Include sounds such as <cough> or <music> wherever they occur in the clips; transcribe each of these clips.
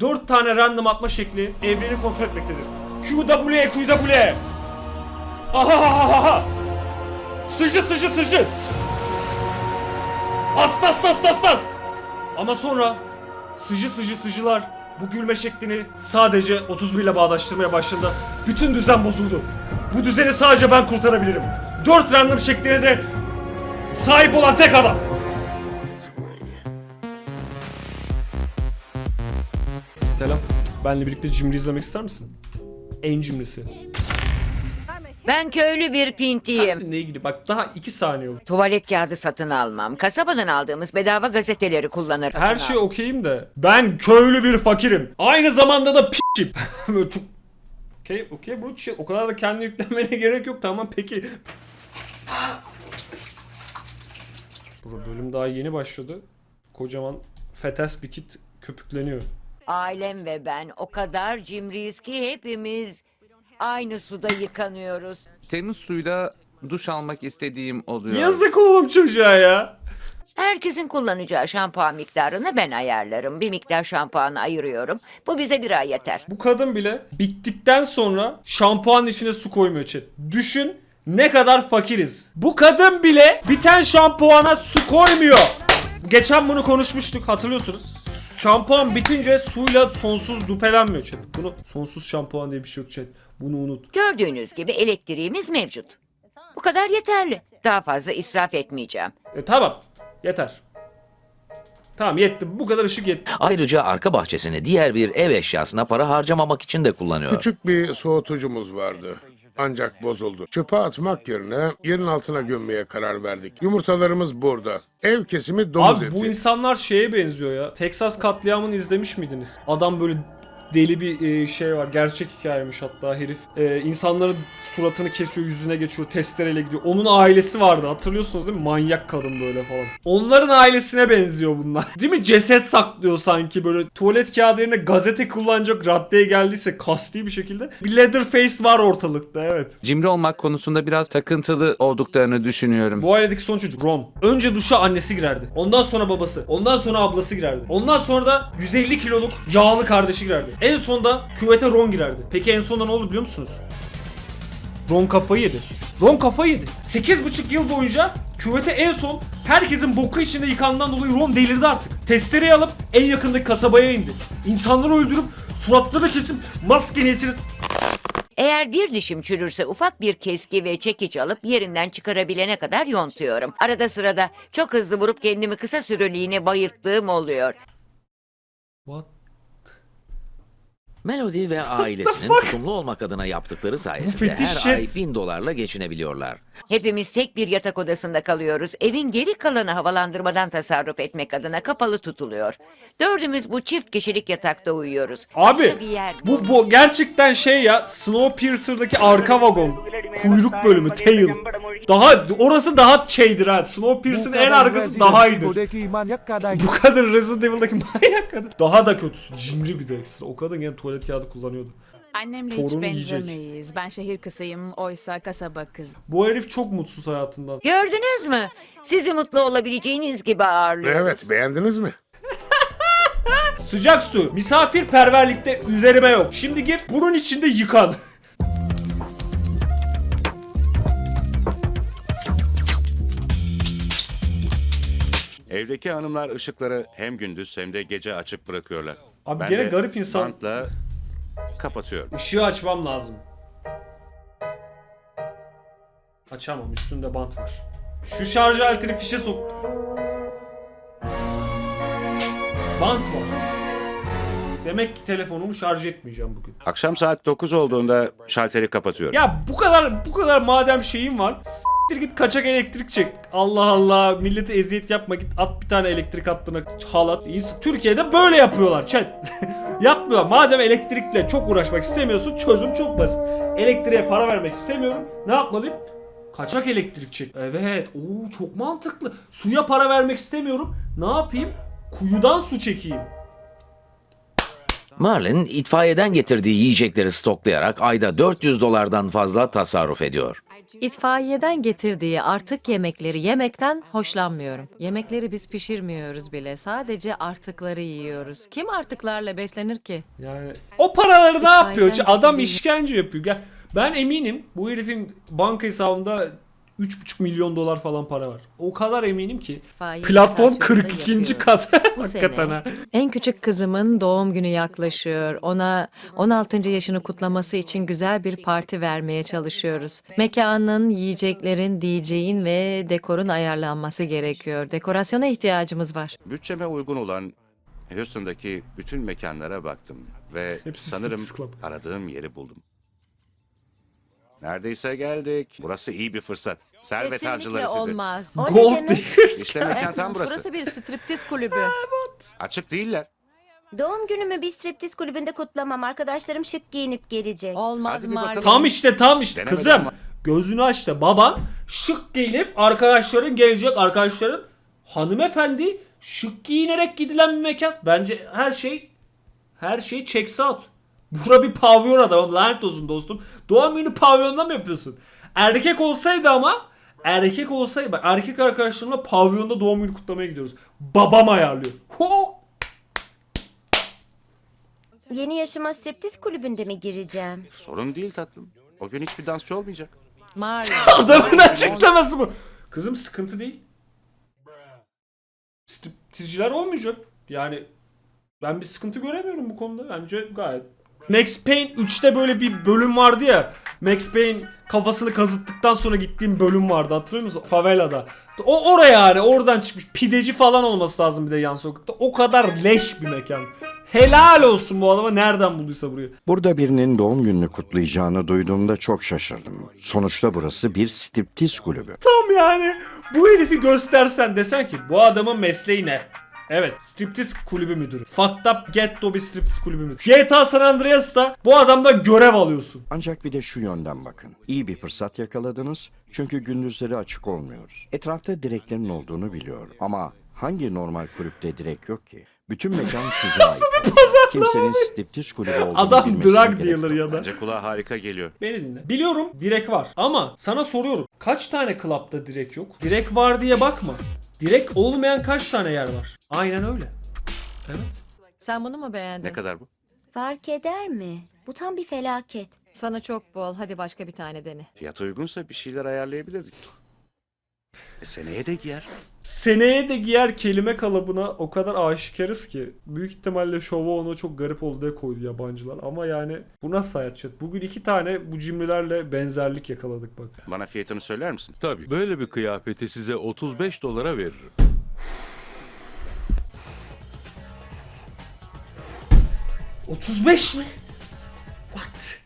4 tane random atma şekli evreni kontrol etmektedir. QW, QW. Ahahaha. Sıçı sıçı sıçı. As as as as as. Ama sonra sıcı sıcı sıcılar bu gülme şeklini sadece 31 ile bağdaştırmaya başladı. Bütün düzen bozuldu. Bu düzeni sadece ben kurtarabilirim. 4 random şekline de sahip olan tek adam. Selam. Benle birlikte cimri izlemek ister misin? En cimrisi. Ben köylü bir pintiyim. Ne ilgili? Bak daha 2 saniye oldu. Tuvalet kağıdı satın almam. Kasabadan aldığımız bedava gazeteleri kullanırım. Her şey okeyim de ben köylü bir fakirim. Aynı zamanda da piçim. <laughs> Böyle çok... Okey, okey bro. Şey, o kadar da kendi yüklenmene <laughs> gerek yok. Tamam peki. Bro bölüm daha yeni başladı. Kocaman fetes bir kit köpükleniyor. Ailem ve ben o kadar cimriyiz ki hepimiz aynı suda yıkanıyoruz. Temiz suyla duş almak istediğim oluyor. Yazık oğlum çocuğa ya. Herkesin kullanacağı şampuan miktarını ben ayarlarım. Bir miktar şampuanı ayırıyorum. Bu bize bir ay yeter. Bu kadın bile bittikten sonra şampuanın içine su koymuyor chat. Düşün ne kadar fakiriz. Bu kadın bile biten şampuana su koymuyor. Geçen bunu konuşmuştuk hatırlıyorsunuz. Şampuan bitince suyla sonsuz dupelenmiyor chat. Bunu sonsuz şampuan diye bir şey yok chat. Bunu unut. Gördüğünüz gibi elektriğimiz mevcut. Bu kadar yeterli. Daha fazla israf etmeyeceğim. E, tamam yeter. Tamam yetti. Bu kadar ışık yetti. Ayrıca arka bahçesini diğer bir ev eşyasına para harcamamak için de kullanıyor. Küçük bir soğutucumuz vardı. Ancak bozuldu. Çöpe atmak yerine yerin altına gömmeye karar verdik. Yumurtalarımız burada. Ev kesimi domuz Abi eti. bu insanlar şeye benziyor ya. Texas katliamını izlemiş miydiniz? Adam böyle deli bir e, şey var. Gerçek hikayemiş hatta herif. E, insanların suratını kesiyor, yüzüne geçiyor, testereyle gidiyor. Onun ailesi vardı hatırlıyorsunuz değil mi? Manyak kadın böyle falan. Onların ailesine benziyor bunlar. <laughs> Değil mi? Ceset saklıyor sanki böyle. Tuvalet kağıdı yerine gazete kullanacak raddeye geldiyse kasti bir şekilde. Bir Leatherface var ortalıkta evet. Cimri olmak konusunda biraz takıntılı olduklarını düşünüyorum. Bu ailedeki son çocuk Ron. Önce duşa annesi girerdi. Ondan sonra babası. Ondan sonra ablası girerdi. Ondan sonra da 150 kiloluk yağlı kardeşi girerdi. En sonda küvete Ron girerdi. Peki en sonda ne oldu biliyor musunuz? Ron kafayı yedi. Ron kafayı yedi. 8,5 yıl boyunca küvete en son herkesin boku içinde yıkandığından dolayı Ron delirdi artık. Testereyi alıp en yakındaki kasabaya indi. İnsanları öldürüp suratlarını kesip maske niyetini Eğer bir dişim çürürse ufak bir keski ve çekiç alıp yerinden çıkarabilene kadar yontuyorum. Arada sırada çok hızlı vurup kendimi kısa süreliğine bayılttığım oluyor. What? Melody ve ailesinin tutumlu olmak adına yaptıkları sayesinde fetiş her ay shit. bin dolarla geçinebiliyorlar. Hepimiz tek bir yatak odasında kalıyoruz. Evin geri kalanı havalandırmadan tasarruf etmek adına kapalı tutuluyor. Dördümüz bu çift kişilik yatakta uyuyoruz. Abi Başka bir yer bu bu gerçekten şey ya Snowpiercer'daki arka vagon kuyruk bölümü tail. Daha orası daha şeydir ha. Snowpiercer'ın en arkası daha iyidir. Bu kadın Resident Evil'daki manyak kadın. Daha da kötüsü. Cimri bir de ekstra. O kadın yine tuvalet kağıdı kullanıyordu. Annemle hiç Torun yiyecek. benzemeyiz. Ben şehir kızıyım, oysa kasaba kız. Bu herif çok mutsuz hayatından. Gördünüz mü? Sizi mutlu olabileceğiniz gibi ağırlıyoruz. Evet beğendiniz mi? <laughs> Sıcak su. Misafirperverlikte üzerime yok. Şimdi gir bunun içinde yıkan. Evdeki hanımlar ışıkları hem gündüz hem de gece açık bırakıyorlar. Abi Ben gene garip insan. Bantla kapatıyorum. Işığı açmam lazım. Açamam üstünde bant var. Şu şarj aletini fişe sok. Bant var. Demek ki telefonumu şarj etmeyeceğim bugün. Akşam saat 9 olduğunda şalteri kapatıyorum. Ya bu kadar bu kadar madem şeyim var. S**tir git kaçak elektrik çek. Allah Allah millete eziyet yapma git at bir tane elektrik hattına halat. Türkiye'de böyle yapıyorlar chat. <laughs> Yapmıyor. Madem elektrikle çok uğraşmak istemiyorsun çözüm çok basit. Elektriğe para vermek istemiyorum. Ne yapmalıyım? Kaçak elektrik çek. Evet. Oo çok mantıklı. Suya para vermek istemiyorum. Ne yapayım? Kuyudan su çekeyim. Marlin itfaiyeden getirdiği yiyecekleri stoklayarak ayda 400 dolardan fazla tasarruf ediyor. İtfaiyeden getirdiği artık yemekleri yemekten hoşlanmıyorum. Yemekleri biz pişirmiyoruz bile. Sadece artıkları yiyoruz. Kim artıklarla beslenir ki? Yani o paraları ne yapıyor? Adam işkence yapıyor. Gel. Ben eminim bu herifin banka hesabında 3,5 milyon dolar falan para var. O kadar eminim ki. İtfaiye Platform istasyonunda 42. yapıyoruz. kat. Bu <laughs> Hakikaten sene ha. en küçük kızımın doğum günü yaklaşıyor. Ona 16. yaşını kutlaması için güzel bir parti vermeye çalışıyoruz. Mekanın, yiyeceklerin, DJ'in ve dekorun ayarlanması gerekiyor. Dekorasyona ihtiyacımız var. Bütçeme uygun olan Houston'daki bütün mekanlara baktım ve Hepsi sanırım Club. aradığım yeri buldum. Neredeyse geldik. Burası iyi bir fırsat. Servet harcıları Kesinlikle sizi. olmaz. Gold Diggers. İşte mekan tam burası. burası bir striptiz kulübü. Açık değiller. Doğum günümü bir striptiz kulübünde kutlamam. Arkadaşlarım şık giyinip gelecek. Olmaz Hadi bir bakalım. Marley. Tam işte tam işte Denemeden kızım. ama. Gözünü aç da baban şık giyinip arkadaşların gelecek arkadaşların hanımefendi şık giyinerek gidilen bir mekan. Bence her şey her şey checks out. <laughs> Bura bir pavyon adamım lanet olsun dostum. Doğum günü pavyonda mı yapıyorsun? Erkek olsaydı ama erkek olsaydı bak erkek arkadaşlarımla pavyonda doğum günü kutlamaya gidiyoruz. Babam ayarlıyor. Ho! Yeni yaşıma striptiz kulübünde mi gireceğim? Sorun değil tatlım. O gün hiçbir dansçı olmayacak. Marley. <laughs> Adamın açıklaması bu. Kızım sıkıntı değil. Striptizciler olmayacak. Yani ben bir sıkıntı göremiyorum bu konuda. Bence gayet. Max Payne 3'te böyle bir bölüm vardı ya. Max Payne kafasını kazıttıktan sonra gittiğim bölüm vardı hatırlıyor musun? Favelada. O oraya yani oradan çıkmış. Pideci falan olması lazım bir de yan sokakta. O kadar leş bir mekan. Helal olsun bu adama nereden bulduysa burayı. Burada birinin doğum gününü kutlayacağını duyduğumda çok şaşırdım. Sonuçta burası bir striptiz kulübü. Tam yani bu herifi göstersen desen ki bu adamın mesleği ne? Evet striptiz kulübü müdürü. Fucked up ghetto bir striptiz kulübü müdürü. GTA San Andreas'ta bu adamda görev alıyorsun. Ancak bir de şu yönden bakın. İyi bir fırsat yakaladınız çünkü gündüzleri açık olmuyoruz. Etrafta direklerin olduğunu biliyor ama hangi normal kulüpte direk yok ki? Bütün mekan <laughs> size ait. Kimsenin striptiz kulübü olduğunu Adam bilmesine drug gerek dealer yok. ya da. Bence kulağa harika geliyor. Beni dinle. Biliyorum direk var ama sana soruyorum. Kaç tane klapta direk yok? Direk var diye bakma. Direk olmayan kaç tane yer var? Aynen öyle. Evet. Sen bunu mu beğendin? Ne kadar bu? Fark eder mi? Bu tam bir felaket. Sana çok bol. Hadi başka bir tane dene. Fiyat uygunsa bir şeyler ayarlayabilirdik. E, seneye de giyer. Seneye de giyer kelime kalıbına o kadar aşikarız ki. Büyük ihtimalle şova onu çok garip oldu diye koydu yabancılar. Ama yani bu nasıl hayat chat? Bugün iki tane bu cimrilerle benzerlik yakaladık bak. Bana fiyatını söyler misin? Tabii. Böyle bir kıyafeti size 35 dolara veririm. Cık, 35 mi? What?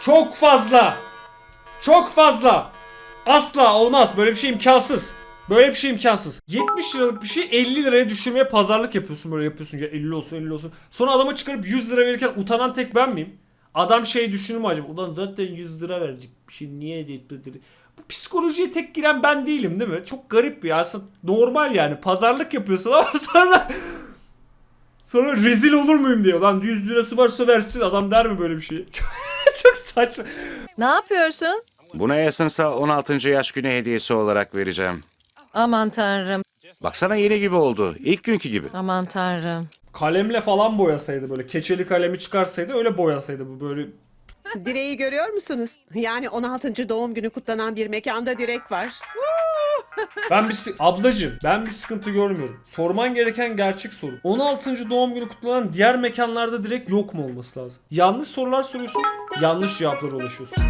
Çok fazla. Çok fazla. Asla olmaz. Böyle bir şey imkansız. Böyle bir şey imkansız. 70 liralık bir şey 50 liraya düşürmeye pazarlık yapıyorsun böyle yapıyorsun ya 50 olsun 50 olsun. Sonra adama çıkarıp 100 lira verirken utanan tek ben miyim? Adam şey düşünür mü acaba? Ulan zaten 100 lira verecek. Bir şey niye etmedi? Bu psikolojiye tek giren ben değilim değil mi? Çok garip bir aslında normal yani. Pazarlık yapıyorsun ama <laughs> sonra Sonra rezil olur muyum diyor. Lan 100 lirası varsa versin adam der mi böyle bir şey? <laughs> Çok saçma. Ne yapıyorsun? Buna Essence'a 16. yaş günü hediyesi olarak vereceğim. Aman tanrım. Baksana yeni gibi oldu. İlk günkü gibi. Aman tanrım. Kalemle falan boyasaydı böyle keçeli kalemi çıkarsaydı öyle boyasaydı bu böyle. Direği görüyor musunuz? Yani 16. doğum günü kutlanan bir mekanda direk var. <laughs> Ben bir ablacığım ben bir sıkıntı görmüyorum. Sorman gereken gerçek soru. 16. doğum günü kutlanan diğer mekanlarda direkt yok mu olması lazım? Yanlış sorular soruyorsun, yanlış cevaplara ulaşıyorsun.